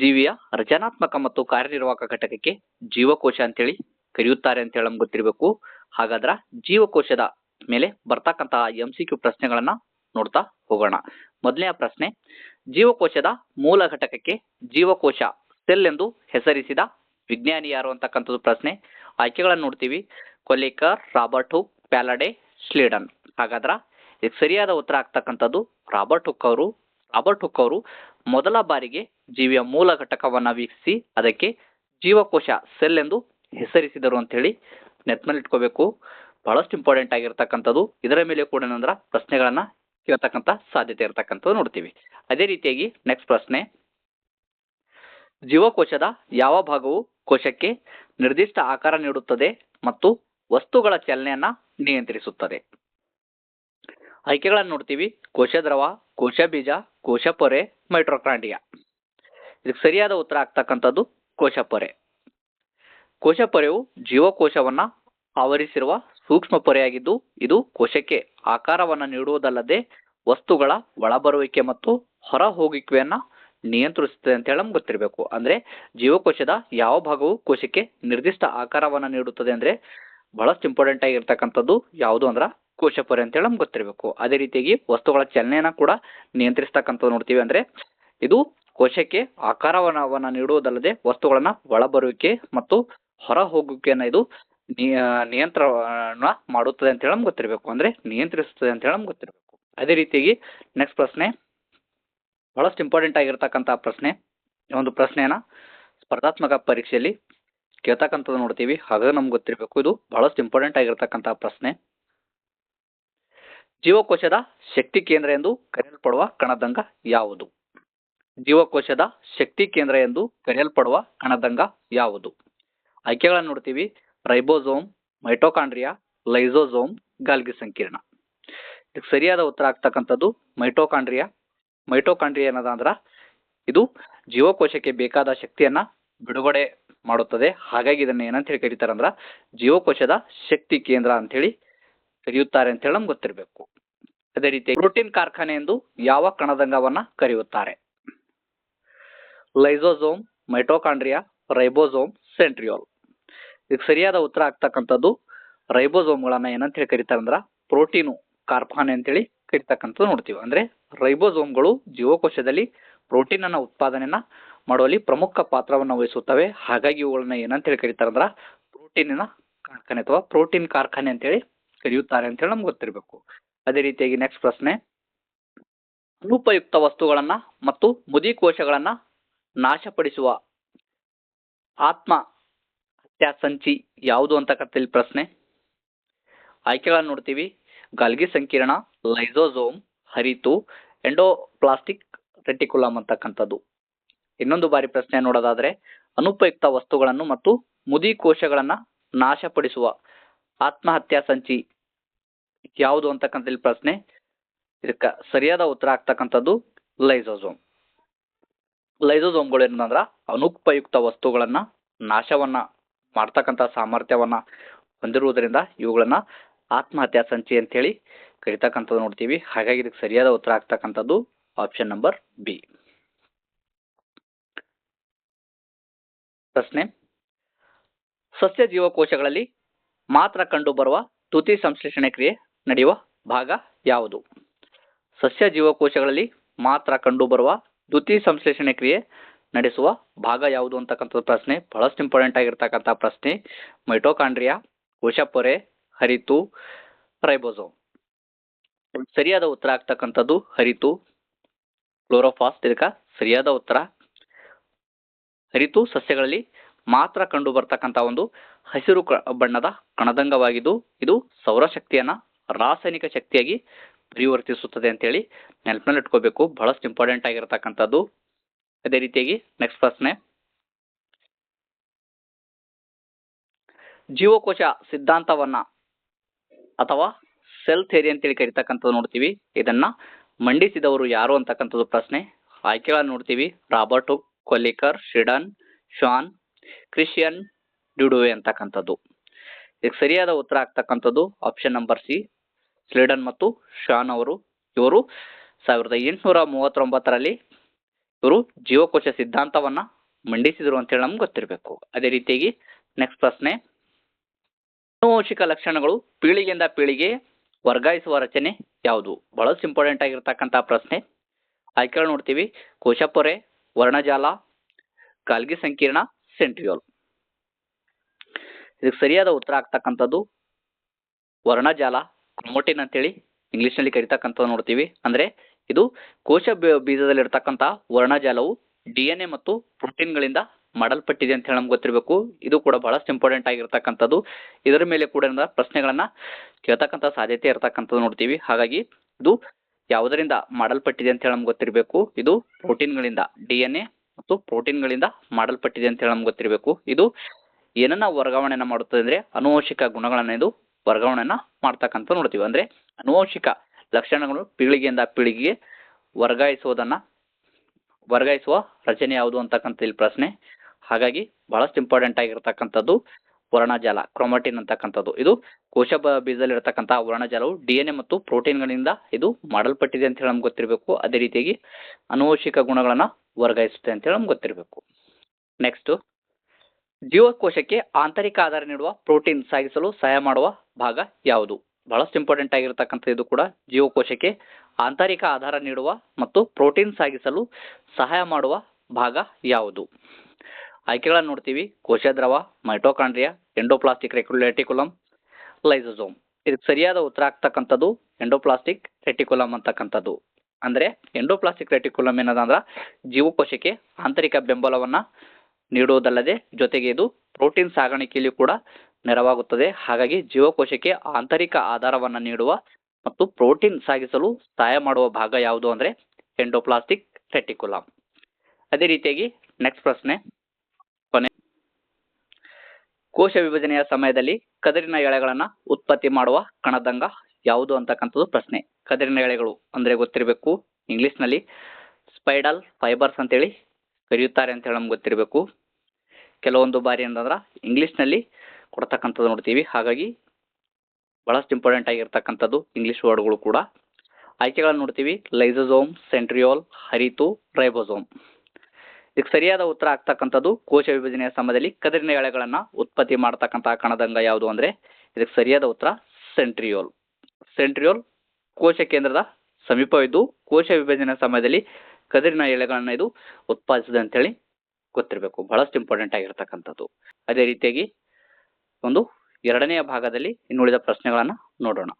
ಜೀವಿಯ ರಚನಾತ್ಮಕ ಮತ್ತು ಕಾರ್ಯನಿರ್ವಾಹಕ ಘಟಕಕ್ಕೆ ಜೀವಕೋಶ ಅಂತೇಳಿ ಕರೆಯುತ್ತಾರೆ ಅಂತ ಹೇಳಿ ನಮ್ಗೆ ಗೊತ್ತಿರಬೇಕು. ಹಾಗಾದ್ರ ಜೀವಕೋಶದ ಮೇಲೆ ಬರ್ತಕ್ಕಂತಹ ಎಂ ಸಿ ಕ್ಯೂ ಪ್ರಶ್ನೆಗಳನ್ನ ನೋಡ್ತಾ ಹೋಗೋಣ. ಮೊದಲನೆಯ ಪ್ರಶ್ನೆ, ಜೀವಕೋಶದ ಮೂಲ ಘಟಕಕ್ಕೆ ಜೀವಕೋಶ ಸೆಲ್ ಎಂದು ಹೆಸರಿಸಿದ ವಿಜ್ಞಾನಿ ಯಾರು ಅಂತಕ್ಕಂಥದ್ದು ಪ್ರಶ್ನೆ. ಆಯ್ಕೆಗಳನ್ನು ನೋಡ್ತೀವಿ. Kolliker, Robert Hooke, Palade, Schleiden. ಹಾಗಾದ್ರ ಸರಿಯಾದ ಉತ್ತರ ಆಗ್ತಕ್ಕಂಥದ್ದು ರಾಬರ್ಟ್ ಹುಕ್ ಅವರು. ರಾಬರ್ಟ್ ಹುಕ್ ಅವರು ಮೊದಲ ಬಾರಿಗೆ ಜೀವಿಯ ಮೂಲ ಘಟಕವನ್ನ ವೀಕ್ಷಿಸಿ ಅದಕ್ಕೆ ಜೀವಕೋಶ ಸೆಲ್ ಎಂದು ಹೆಸರಿಸಿದರು ಅಂತ ಹೇಳಿ ನೆನಪಿನಲ್ಲಿ ಇಟ್ಕೋಬೇಕು. ಬಹಳಷ್ಟು ಇಂಪಾರ್ಟೆಂಟ್ ಆಗಿರ್ತಕ್ಕಂಥದ್ದು. ಇದರ ಮೇಲೆ ಕೂಡ ಏನಂದ್ರ ಪ್ರಶ್ನೆಗಳನ್ನು ಕೇಳ್ತಕ್ಕಂಥ ಸಾಧ್ಯತೆ ಇರತಕ್ಕಂಥದ್ದು ನೋಡ್ತೀವಿ. ಅದೇ ರೀತಿಯಾಗಿ ನೆಕ್ಸ್ಟ್ ಪ್ರಶ್ನೆ. ಜೀವಕೋಶದ ಯಾವ ಭಾಗವು ಕೋಶಕ್ಕೆ ನಿರ್ದಿಷ್ಟ ಆಕಾರ ನೀಡುತ್ತದೆ ಮತ್ತು ವಸ್ತುಗಳ ಚಲನೆಯನ್ನ ನಿಯಂತ್ರಿಸುತ್ತದೆ? ಆಯ್ಕೆಗಳನ್ನು ನೋಡ್ತೀವಿ. ಕೋಶ ದ್ರವ ಕೋಶ ಬೀಜ ಕೋಶ ಪೊರೆ ಮೈಟ್ರೋಕ್ರಾಂಡಿಯಾ. ಇದಕ್ಕೆ ಸರಿಯಾದ ಉತ್ತರ ಆಗ್ತಕ್ಕಂಥದ್ದು ಕೋಶ ಪೊರೆ ಕೋಶ ಪೊರೆಯು ಜೀವಕೋಶವನ್ನ ಆವರಿಸಿರುವ ಸೂಕ್ಷ್ಮ ಪೊರೆಯಾಗಿದ್ದು, ಇದು ಕೋಶಕ್ಕೆ ಆಕಾರವನ್ನು ನೀಡುವುದಲ್ಲದೆ ವಸ್ತುಗಳ ಒಳಬರುವಿಕೆ ಮತ್ತು ಹೊರ ಹೋಗುವಿಕೆಯನ್ನ ನಿಯಂತ್ರಿಸುತ್ತದೆ ಅಂತ ಹೇಳಿ ನಮ್ಗೆ ಗೊತ್ತಿರಬೇಕು. ಅಂದ್ರೆ ಜೀವಕೋಶದ ಯಾವ ಭಾಗವು ಕೋಶಕ್ಕೆ ನಿರ್ದಿಷ್ಟ ಆಕಾರವನ್ನ ನೀಡುತ್ತದೆ ಅಂದ್ರೆ ಬಹಳಷ್ಟು ಇಂಪಾರ್ಟೆಂಟ್ ಆಗಿರ್ತಕ್ಕಂಥದ್ದು ಯಾವುದು ಅಂದ್ರ ಕೋಶ ಪೊರೆ ಅಂತ ಹೇಳಿ ನಮ್ಗೆ ಗೊತ್ತಿರಬೇಕು. ಅದೇ ರೀತಿಯಾಗಿ ವಸ್ತುಗಳ ಚಲನೆಯನ್ನ ಕೂಡ ನಿಯಂತ್ರಿಸ್ತಕ್ಕಂಥದ್ದು ನೋಡ್ತೀವಿ ಅಂದ್ರೆ ಇದು ಕೋಶಕ್ಕೆ ಆಕಾರವನ್ನ ನೀಡುವುದಲ್ಲದೆ ವಸ್ತುಗಳನ್ನ ಒಳಬರುವಿಕೆ ಮತ್ತು ಹೊರ ಹೋಗುವಿಕೆಯನ್ನ ಇದು ನಿಯ- ನಿಯಂತ್ರಣ ಮಾಡುತ್ತದೆ ಅಂತ ಹೇಳಿ ನಮ್ಗೆ ಗೊತ್ತಿರಬೇಕು. ಅಂದ್ರೆ ನಿಯಂತ್ರಿಸುತ್ತದೆ ಅಂತ ಹೇಳಿ ನಮ್ಗೆ ಗೊತ್ತಿರಬೇಕು. ಅದೇ ರೀತಿಯಾಗಿ ನೆಕ್ಸ್ಟ್ ಪ್ರಶ್ನೆ. ಬಹಳಷ್ಟು ಇಂಪಾರ್ಟೆಂಟ್ ಆಗಿರ್ತಕ್ಕಂಥ ಪ್ರಶ್ನೆ. ಒಂದು ಪ್ರಶ್ನೆಯನ್ನ ಸ್ಪರ್ಧಾತ್ಮಕ ಪರೀಕ್ಷೆಯಲ್ಲಿ ಕೇಳ್ತಕ್ಕಂಥದ್ದು ನೋಡ್ತೀವಿ. ಹಾಗಾಗಿ ನಮ್ಗೆ ಗೊತ್ತಿರಬೇಕು. ಇದು ಬಹಳಷ್ಟು ಇಂಪಾರ್ಟೆಂಟ್ ಆಗಿರ್ತಕ್ಕಂಥ ಪ್ರಶ್ನೆ. ಜೀವಕೋಶದ ಶಕ್ತಿ ಕೇಂದ್ರ ಎಂದು ಕರೆಯಲ್ಪಡುವ ಕಣದಂಗ ಯಾವುದು? ಜೀವಕೋಶದ ಶಕ್ತಿ ಕೇಂದ್ರ ಎಂದು ಕರೆಯಲ್ಪಡುವ ಕಣದಂಗ ಯಾವುದು? ಆಯ್ಕೆಗಳನ್ನು ನೋಡ್ತೀವಿ. ರೈಬೋಸೋಮ್, ಮೈಟೋಕಾಂಡ್ರಿಯಾ, ಲೈಸೋಸೋಮ್, ಗಾಲ್ಗಿ ಸಂಕೀರ್ಣ. ಇದಕ್ಕೆ ಸರಿಯಾದ ಉತ್ತರ ಆಗ್ತಕ್ಕಂಥದ್ದು ಮೈಟೋಕಾಂಡ್ರಿಯಾ. ಮೈಟೋಕಾಂಡ್ರಿಯಾ ಅಂದ್ರ ಇದು ಜೀವಕೋಶಕ್ಕೆ ಬೇಕಾದ ಶಕ್ತಿಯನ್ನ ಬಿಡುಗಡೆ ಮಾಡುತ್ತದೆ. ಹಾಗಾಗಿ ಇದನ್ನ ಏನಂತ ಹೇಳಿ ಕರೀತಾರಂದ್ರ ಜೀವಕೋಶದ ಶಕ್ತಿ ಕೇಂದ್ರ ಅಂತ ಹೇಳಿ ಕರೆಯುತ್ತಾರೆ ಅಂತ ಹೇಳಿ ನಮ್ಗೆ ಗೊತ್ತಿರಬೇಕು. ಅದೇ ರೀತಿ ಪ್ರೋಟೀನ್ ಕಾರ್ಖಾನೆ ಎಂದು ಯಾವ ಕಣದಂಗವನ್ನ ಕರೆಯುತ್ತಾರೆ? Lysosome, mitochondria, ribosome, centriole. ಇದಕ್ಕೆ ಸರಿಯಾದ ಉತ್ತರ ಆಗ್ತಕ್ಕಂಥದ್ದು ರೈಬೋಸೋಮ್ಗಳನ್ನ ಏನಂತ ಹೇಳಿ ಕರೀತಾರೆ ಅಂದ್ರ ಪ್ರೋಟೀನು ಕಾರ್ಖಾನೆ ಅಂತೇಳಿ ಕರಿತಕ್ಕಂಥದ್ದು ನೋಡ್ತೀವಿ. ಅಂದ್ರೆ ರೈಬೋಸೋಮ್ಗಳು ಜೀವಕೋಶದಲ್ಲಿ ಪ್ರೋಟೀನ್ ಅನ್ನ ಉತ್ಪಾದನೆಯನ್ನ ಮಾಡುವಲ್ಲಿ ಪ್ರಮುಖ ಪಾತ್ರವನ್ನು ವಹಿಸುತ್ತವೆ. ಹಾಗಾಗಿ ಇವುಗಳನ್ನ ಏನಂತ ಹೇಳಿ ಕರೀತಾರೆ ಅಂದ್ರ ಪ್ರೋಟೀನಿನ ಕಾರ್ಖಾನೆ ಅಥವಾ ಪ್ರೋಟೀನ್ ಕಾರ್ಖಾನೆ ಅಂತೇಳಿ ಕರೆಯುತ್ತಾರೆ ಅಂತ ಹೇಳಿ ನಮ್ಗೆ ಗೊತ್ತಿರಬೇಕು. ಅದೇ ರೀತಿಯಾಗಿ ನೆಕ್ಸ್ಟ್ ಪ್ರಶ್ನೆ. ಅನುಪಯುಕ್ತ ವಸ್ತುಗಳನ್ನು ಮತ್ತು ಮುದಿ ಕೋಶಗಳನ್ನು ನಾಶಪಡಿಸುವ ಆತ್ಮ ಹತ್ಯಾ ಸಂಚಿ ಯಾವುದು ಅಂತಕ್ಕಂಥ ಪ್ರಶ್ನೆ. ಆಯ್ಕೆಗಳನ್ನು ನೋಡ್ತೀವಿ. ಗಾಲ್ಗಿ ಸಂಕೀರ್ಣ, ಲೈಸೋಸೋಮ್, ಹರಿತು, ಎಂಡೋಪ್ಲಾಸ್ಟಿಕ್ ರೆಟಿಕುಲಮ್ ಅಂತಕ್ಕಂಥದ್ದು. ಇನ್ನೊಂದು ಬಾರಿ ಪ್ರಶ್ನೆ ನೋಡೋದಾದ್ರೆ, ಅನುಪಯುಕ್ತ ವಸ್ತುಗಳನ್ನು ಮತ್ತು ಮುದಿ ಕೋಶಗಳನ್ನು ನಾಶಪಡಿಸುವ ಆತ್ಮಹತ್ಯಾ ಸಂಚಿ ಯಾವುದು ಅಂತಕ್ಕಂಥ ಪ್ರಶ್ನೆ, ಇದಕ್ಕೆ ಸರಿಯಾದ ಉತ್ತರ ಆಗ್ತಕ್ಕಂಥದ್ದು ಲೈಸೋಸೋಮ್. ಲೈಸೋಸೋಮ್ಗಳು ಏನಂದ್ರ ಅನುಪಯುಕ್ತ ವಸ್ತುಗಳನ್ನ ನಾಶವನ್ನ, ಮಾಡ್ತಕ್ಕಂಥ ಸಾಮರ್ಥ್ಯವನ್ನ ಹೊಂದಿರುವುದರಿಂದ ಇವುಗಳನ್ನ ಆತ್ಮಹತ್ಯಾ ಸಂಚಿ ಅಂತ ಹೇಳಿ ಕರಿತಕ್ಕಂಥದ್ದು ನೋಡ್ತೀವಿ. ಹಾಗಾಗಿ ಇದಕ್ಕೆ ಸರಿಯಾದ ಉತ್ತರ ಆಗ್ತಕ್ಕಂಥದ್ದು ಆಪ್ಷನ್ ನಂಬರ್ ಬಿ ಪ್ರಶ್ನೆ. ಸಸ್ಯ ಜೀವಕೋಶಗಳಲ್ಲಿ ಮಾತ್ರ ಕಂಡುಬರುವ ತುತಿ ಸಂಶ್ಲೇಷಣೆ ಕ್ರಿಯೆ ನಡೆಯುವ ಭಾಗ ಯಾವುದು? ಸಸ್ಯ ಜೀವಕೋಶಗಳಲ್ಲಿ ಮಾತ್ರ ಕಂಡುಬರುವ ದ್ಯುತಿ ಸಂಶ್ಲೇಷಣೆ ಕ್ರಿಯೆ ನಡೆಸುವ ಭಾಗ ಯಾವುದು ಅಂತಕ್ಕಂಥದ್ದು ಪ್ರಶ್ನೆ. ಬಹಳಷ್ಟು ಇಂಪಾರ್ಟೆಂಟ್ ಆಗಿರ್ತಕ್ಕಂಥ ಪ್ರಶ್ನೆ. ಮೈಟೋಕಾಂಡ್ರಿಯಾ ಕೋಶಪೊರೆ, ಹರಿತು ರೈಬೋಸೋಮ್ ಸರಿಯಾದ ಉತ್ತರ ಆಗ್ತಕ್ಕಂಥದ್ದು ಹರಿತು ಕ್ಲೋರೋಫಾಸ್ಟ್ ಇದಕ್ಕ ಸರಿಯಾದ ಉತ್ತರ. ಹರಿತು ಸಸ್ಯಗಳಲ್ಲಿ ಮಾತ್ರ ಕಂಡು ಬರ್ತಕ್ಕಂಥ ಒಂದು ಹಸಿರು ಬಣ್ಣದ ಕಣದಂಗವಾಗಿದ್ದು, ಇದು ಸೌರಶಕ್ತಿಯನ್ನ ರಾಸಾಯನಿಕ ಶಕ್ತಿಯಾಗಿ ಪರಿವರ್ತಿಸುತ್ತದೆ ಅಂತೇಳಿ ನೆನಪಿನಲ್ಲಿ ಇಟ್ಕೋಬೇಕು. ಬಹಳಷ್ಟು ಇಂಪಾರ್ಟೆಂಟ್ ಆಗಿರ್ತಕ್ಕಂಥದ್ದು. ಅದೇ ರೀತಿಯಾಗಿ ನೆಕ್ಸ್ಟ್ ಪ್ರಶ್ನೆ. ಜೀವಕೋಶ ಸಿದ್ಧಾಂತವನ್ನ ಅಥವಾ ಸೆಲ್ ಥೇರಿ ಅಂತೇಳಿ ಕರಿತಕ್ಕಂಥದ್ದು ನೋಡ್ತೀವಿ. ಇದನ್ನ ಮಂಡಿಸಿದವರು ಯಾರು ಅಂತಕ್ಕಂಥದ್ದು ಪ್ರಶ್ನೆ. ಆಯ್ಕೆಗಳನ್ನು ನೋಡ್ತೀವಿ. Robert Kolliker, Schleiden, Schwann, Christian de Duve ಅಂತಕ್ಕಂಥದ್ದು. ಇದಕ್ಕೆ ಸರಿಯಾದ ಉತ್ತರ ಆಗ್ತಕ್ಕಂಥದ್ದು ಆಪ್ಷನ್ ನಂಬರ್ ಸಿ ಸ್ಲೀಡನ್ ಮತ್ತು ಶಾನ್ ಅವರು, ಇವರು ಸಾವಿರದ ಎಂಟುನೂರ ಮೂವತ್ತೊಂಬತ್ತರಲ್ಲಿ ಇವರು ಜೀವಕೋಶ ಸಿದ್ಧಾಂತವನ್ನ ಮಂಡಿಸಿದರು ಅಂತೇಳಿ ನಮ್ಗೆ ಗೊತ್ತಿರಬೇಕು. ಅದೇ ರೀತಿಯಾಗಿ ನೆಕ್ಸ್ಟ್ ಪ್ರಶ್ನೆ. ಆನುವಂಶಿಕ ಲಕ್ಷಣಗಳು ಪೀಳಿಗೆಯಿಂದ ಪೀಳಿಗೆ ವರ್ಗಾಯಿಸುವ ರಚನೆ ಯಾವುದು? ಬಹಳಷ್ಟು ಇಂಪಾರ್ಟೆಂಟ್ ಆಗಿರ್ತಕ್ಕಂಥ ಪ್ರಶ್ನೆ. ಆಯ್ಕೆಗಳು ನೋಡ್ತೀವಿ. ಕೋಶಪೊರೆ, ವರ್ಣಜಾಲ ಕಾಲ್ಗಿ ಸಂಕೀರ್ಣ, ಸೆಂಟ್ರಿಯೋಲ್. ಇದಕ್ಕೆ ಸರಿಯಾದ ಉತ್ತರ ಆಗ್ತಕ್ಕಂಥದ್ದು ವರ್ಣಜಾಲ ಕ್ರೊಮೋಟಿನ್ ಅಂತೇಳಿ ಇಂಗ್ಲೀಷ್ನಲ್ಲಿ ಕರಿತಕ್ಕಂಥದ್ದು ನೋಡ್ತೀವಿ. ಅಂದ್ರೆ ಇದು ಕೋಶ ಬೀಜದಲ್ಲಿ ಬೀಜದಲ್ಲಿರ್ತಕ್ಕಂಥ ವರ್ಣಜಾಲವು ಡಿ ಎನ್ ಎ ಮತ್ತು ಪ್ರೋಟೀನ್ಗಳಿಂದ ಮಾಡಲ್ಪಟ್ಟಿದೆ ಅಂತ ಹೇಳಿ ನಮ್ಗೆ ಗೊತ್ತಿರಬೇಕು. ಇದು ಕೂಡ ಬಹಳಷ್ಟು ಇಂಪಾರ್ಟೆಂಟ್ ಆಗಿರ್ತಕ್ಕಂಥದ್ದು. ಇದರ ಮೇಲೆ ಕೂಡ ಪ್ರಶ್ನೆಗಳನ್ನ ಕೇಳ್ತಕ್ಕಂಥ ಸಾಧ್ಯತೆ ಇರತಕ್ಕಂಥದ್ದು ನೋಡ್ತೀವಿ. ಹಾಗಾಗಿ ಇದು ಯಾವುದರಿಂದ ಮಾಡಲ್ಪಟ್ಟಿದೆ ಅಂತ ಹೇಳಿ ನಮ್ಗೆ ಗೊತ್ತಿರಬೇಕು. ಇದು ಪ್ರೋಟೀನ್ಗಳಿಂದ ಡಿ ಎನ್ ಎ ಮತ್ತು ಪ್ರೋಟೀನ್ಗಳಿಂದ ಮಾಡಲ್ಪಟ್ಟಿದೆ ಅಂತ ಹೇಳಿ ನಮ್ಗೆ ಗೊತ್ತಿರಬೇಕು. ಇದು ಏನನ್ನ ವರ್ಗಾವಣೆಯನ್ನ ಮಾಡುತ್ತದೆ ಅಂದ್ರೆ ಅನುವಂಶಿಕ ಗುಣಗಳನ್ನ ಇದು ವರ್ಗಾವಣೆಯನ್ನ ಮಾಡ್ತಕ್ಕಂಥ ನೋಡ್ತೀವಿ. ಅಂದ್ರೆ ಅನುವಂಶಿಕ ಲಕ್ಷಣಗಳು ಪೀಳಿಗೆಯಿಂದ ಪೀಳಿಗೆಗೆ ವರ್ಗಾಯಿಸುವುದನ್ನ ವರ್ಗಾಯಿಸುವ ರಚನೆ ಯಾವುದು ಅಂತಕ್ಕಂಥ ಇಲ್ಲಿ ಪ್ರಶ್ನೆ. ಹಾಗಾಗಿ ಬಹಳಷ್ಟು ಇಂಪಾರ್ಟೆಂಟ್ ಆಗಿರ್ತಕ್ಕಂಥದ್ದು ವರ್ಣಜಾಲ, ಕ್ರೊಮಾಟಿನ್ ಅಂತಕ್ಕಂಥದ್ದು. ಇದು ಕೋಶ ಬೀಜದಲ್ಲಿ ಇರತಕ್ಕಂತಹ ವರ್ಣಜಾಲವು ಡಿ ಎನ್ ಎ ಮತ್ತು ಪ್ರೋಟೀನ್ಗಳಿಂದ ಇದು ಮಾಡಲ್ಪಟ್ಟಿದೆ ಅಂತ ಹೇಳಿ ನಮ್ಗೆ ಗೊತ್ತಿರಬೇಕು. ಅದೇ ರೀತಿಯಾಗಿ ಅನುವಂಶಿಕ ಗುಣಗಳನ್ನ ವರ್ಗಾಯಿಸುತ್ತೆ ಅಂತ ಹೇಳಿ ನಮ್ಗೆ ಗೊತ್ತಿರಬೇಕು. ನೆಕ್ಸ್ಟ್ ಜೀವಕೋಶಕ್ಕೆ ಆಂತರಿಕ ಆಧಾರ ನೀಡುವ ಪ್ರೋಟೀನ್ ಸಾಗಿಸಲು ಸಹಾಯ ಮಾಡುವ ಭಾಗ ಯಾವುದು? ಬಹಳಷ್ಟು ಇಂಪಾರ್ಟೆಂಟ್ ಆಗಿರತಕ್ಕಂಥ ಇದು ಕೂಡ ಜೀವಕೋಶಕ್ಕೆ ಆಂತರಿಕ ಆಧಾರ ನೀಡುವ ಮತ್ತು ಪ್ರೋಟೀನ್ ಸಾಗಿಸಲು ಸಹಾಯ ಮಾಡುವ ಭಾಗ ಯಾವುದು? ಆಯ್ಕೆಗಳನ್ನು ನೋಡ್ತೀವಿ. ಕೋಶದ್ರವ ಮೈಟೋಕಾಂಡ್ರಿಯಾ, ಎಂಡೋಪ್ಲಾಸ್ಟಿಕ್ ರೆಟಿಕ್ಯುಲಮ್, ಲೈಸೋಸೋಮ್. ಇದಕ್ಕೆ ಸರಿಯಾದ ಉತ್ತರ ಆಗ್ತಕ್ಕಂಥದ್ದು ಎಂಡೋಪ್ಲಾಸ್ಟಿಕ್ ರೆಟಿಕುಲಮ್ ಅಂತಕ್ಕಂಥದ್ದು. ಅಂದ್ರೆ ಎಂಡೋಪ್ಲಾಸ್ಟಿಕ್ ರೆಟಿಕುಲಮ್ ಏನದ ಅಂದ್ರೆ ಜೀವಕೋಶಕ್ಕೆ ಆಂತರಿಕ ಬೆಂಬಲವನ್ನ ನೀಡುವುದಲ್ಲದೆ ಜೊತೆಗೆ ಇದು ಪ್ರೋಟೀನ್ ಸಾಗಾಣಿಕೆಯಲ್ಲಿ ಕೂಡ ನೆರವಾಗುತ್ತದೆ. ಹಾಗಾಗಿ ಜೀವಕೋಶಕ್ಕೆ ಆಂತರಿಕ ಆಧಾರವನ್ನು ನೀಡುವ ಮತ್ತು ಪ್ರೋಟೀನ್ ಸಾಗಿಸಲು ಸಹಾಯ ಮಾಡುವ ಭಾಗ ಯಾವುದು ಅಂದರೆ ಎಂಡೋಪ್ಲಾಸ್ಟಿಕ್ ರೆಟಿಕುಲಮ್. ಅದೇ ರೀತಿಯಾಗಿ ನೆಕ್ಸ್ಟ್ ಪ್ರಶ್ನೆ. ಕೊನೆ. ಕೋಶ ವಿಭಜನೆಯ ಸಮಯದಲ್ಲಿ ಕದರಿನ ಎಳೆಗಳನ್ನು ಉತ್ಪತ್ತಿ ಮಾಡುವ ಕಣದಂಗ ಯಾವುದು ಅಂತಕ್ಕಂಥದ್ದು ಪ್ರಶ್ನೆ. ಕದರಿನ ಎಳೆಗಳು ಅಂದರೆ ಗೊತ್ತಿರಬೇಕು ಇಂಗ್ಲೀಷ್ನಲ್ಲಿ ಸ್ಪೈಡಲ್ ಫೈಬರ್ಸ್ ಅಂತೇಳಿ ಕರೆಯುತ್ತಾರೆ ಅಂತ ಹೇಳಿ ನಮ್ಗೆ ಗೊತ್ತಿರಬೇಕು. ಕೆಲವೊಂದು ಬಾರಿ ಏನಂದ್ರೆ ಇಂಗ್ಲೀಷ್ನಲ್ಲಿ ಕೊಡ್ತಕ್ಕಂಥದ್ದು ನೋಡ್ತೀವಿ. ಹಾಗಾಗಿ ಬಹಳಷ್ಟು ಇಂಪಾರ್ಟೆಂಟ್ ಆಗಿರ್ತಕ್ಕಂಥದ್ದು ಇಂಗ್ಲಿಷ್ ವರ್ಡ್ಗಳು ಕೂಡ. ಆಯ್ಕೆಗಳನ್ನು ನೋಡ್ತೀವಿ. ಲೈಸೋಸೋಮ್, ಸೆಂಟ್ರಿಯೋಲ್, ಹರಿತು, ರೈಬೋಸೋಮ್. ಇದಕ್ಕೆ ಸರಿಯಾದ ಉತ್ತರ ಆಗ್ತಕ್ಕಂಥದ್ದು ಕೋಶ ವಿಭಜನೆಯ ಸಮಯದಲ್ಲಿ ಕದಿರಿನ ಎಳೆಗಳನ್ನು ಉತ್ಪತ್ತಿ ಮಾಡ್ತಕ್ಕಂಥ ಕಣದಂಗ ಯಾವುದು ಅಂದ್ರೆ ಇದಕ್ಕೆ ಸರಿಯಾದ ಉತ್ತರ ಸೆಂಟ್ರಿಯೋಲ್. ಸೆಂಟ್ರಿಯೋಲ್ ಕೋಶ ಕೇಂದ್ರದ ಸಮೀಪವಿದ್ದು ಕೋಶ ವಿಭಜನೆಯ ಸಮಯದಲ್ಲಿ ಕದಿರಿನ ಎಳೆಗಳನ್ನ ಇದು ಉತ್ಪಾದಿಸಿದೆ ಅಂತೇಳಿ ಗೊತ್ತಿರಬೇಕು. ಬಹಳಷ್ಟು ಇಂಪಾರ್ಟೆಂಟ್ ಆಗಿರ್ತಕ್ಕಂಥದ್ದು. ಅದೇ ರೀತಿಯಾಗಿ ಒಂದು ಎರಡನೆಯ ಭಾಗದಲ್ಲಿ ಇನ್ನುಳಿದ ಪ್ರಶ್ನೆಗಳನ್ನು ನೋಡೋಣ.